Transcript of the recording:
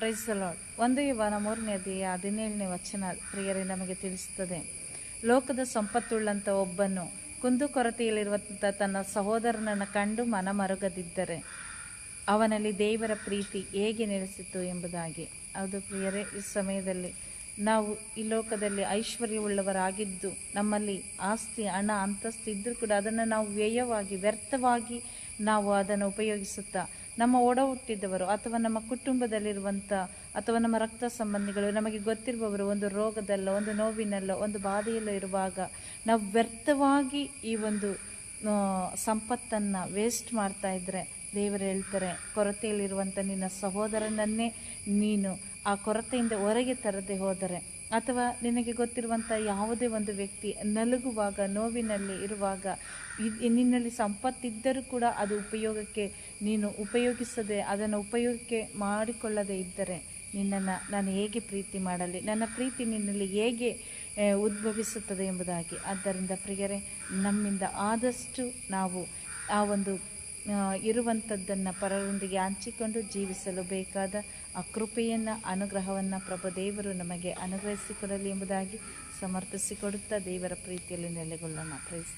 Price lord ಒಂದು ಇವನ ಮೂರನೇ ಅಧ್ಯಾಯ ಹದಿನೇಳನೇ ವಚನ ಪ್ರಿಯರೇ, ನಮಗೆ ತಿಳಿಸುತ್ತದೆ. ಲೋಕದ ಸಂಪತ್ತುಳ್ಳಂಥ ಒಬ್ಬನು ಕುಂದುಕೊರತೆಯಲ್ಲಿರುವಂಥ ತನ್ನ ಸಹೋದರನನ್ನು ಕಂಡು ಮನಮರುಗದಿದ್ದರೆ ಅವನಲ್ಲಿ ದೇವರ ಪ್ರೀತಿ ಹೇಗೆ ನೆಲೆಸಿತು ಎಂಬುದಾಗಿ. ಅದು ಪ್ರಿಯರೇ, ಈ ಸಮಯದಲ್ಲಿ ನಾವು ಈ ಲೋಕದಲ್ಲಿ ಐಶ್ವರ್ಯವುಳ್ಳವರಾಗಿದ್ದು, ನಮ್ಮಲ್ಲಿ ಆಸ್ತಿ, ಹಣ, ಅಂತಸ್ತು ಇದ್ದರೂ ಕೂಡ ಅದನ್ನು ನಾವು ವ್ಯಯವಾಗಿ, ವ್ಯರ್ಥವಾಗಿ ನಾವು ಅದನ್ನು ಉಪಯೋಗಿಸುತ್ತಾ, ನಮ್ಮ ಒಡ ಹುಟ್ಟಿದ್ದವರು ಅಥವಾ ನಮ್ಮ ಕುಟುಂಬದಲ್ಲಿರುವಂಥ ಅಥವಾ ನಮ್ಮ ರಕ್ತ ಸಂಬಂಧಿಗಳು, ನಮಗೆ ಗೊತ್ತಿರುವವರು ಒಂದು ರೋಗದಲ್ಲ, ಒಂದು ನೋವಿನಲ್ಲ, ಒಂದು ಬಾಧೆಯಲ್ಲೋ ಇರುವಾಗ ನಾವು ವ್ಯರ್ಥವಾಗಿ ಈ ಒಂದು ಸಂಪತ್ತನ್ನು ವೇಸ್ಟ್ ಮಾಡ್ತಾ ಇದ್ದರೆ ದೇವರು ಹೇಳ್ತಾರೆ ಕೊರತೆಯಲ್ಲಿರುವಂಥ ನಿನ್ನ ಸಹೋದರನನ್ನೇ ನೀನು ಆ ಕೊರತೆಯಿಂದ ಹೊರಗೆ ತರದೆ ಹೋದರೆ. ಅಥವಾ ನಿನಗೆ ಗೊತ್ತಿರುವಂಥ ಯಾವುದೇ ಒಂದು ವ್ಯಕ್ತಿ ನಲುಗುವಾಗ, ನೋವಿನಲ್ಲಿ ಇರುವಾಗ ನಿನ್ನಲ್ಲಿ ಸಂಪತ್ತಿದ್ದರೂ ಕೂಡ ಅದು ಉಪಯೋಗಕ್ಕೆ, ನೀನು ಉಪಯೋಗಿಸದೆ ಅದನ್ನು ಉಪಯೋಗಕ್ಕೆ ಮಾಡಿಕೊಳ್ಳದೆ ಇದ್ದರೆ ನಿನ್ನನ್ನು ನಾನು ಹೇಗೆ ಪ್ರೀತಿ ಮಾಡಲಿ? ನನ್ನ ಪ್ರೀತಿ ನಿನ್ನಲ್ಲಿ ಹೇಗೆ ಉದ್ಭವಿಸುತ್ತದೆ ಎಂಬುದಾಗಿ. ಆದ್ದರಿಂದ ಪ್ರಿಯರೇ, ನಮ್ಮಿಂದ ಆದಷ್ಟು ನಾವು ಆ ಒಂದು ಇರುವಂಥದ್ದನ್ನು ಪರರೊಂದಿಗೆ ಹಂಚಿಕೊಂಡು ಜೀವಿಸಲು ಬೇಕಾದ ಆ ಕೃಪೆಯನ್ನು, ಅನುಗ್ರಹವನ್ನು ಪ್ರಭುದೇವರು ನಮಗೆ ಅನುಗ್ರಹಿಸಿಕೊಡಲಿ ಎಂಬುದಾಗಿ ಸಮರ್ಥಿಸಿಕೊಡುತ್ತಾ ದೇವರ ಪ್ರೀತಿಯಲ್ಲಿ ನೆಲೆಗೊಳ್ಳೋಣ. ಪ್ರೈಸ್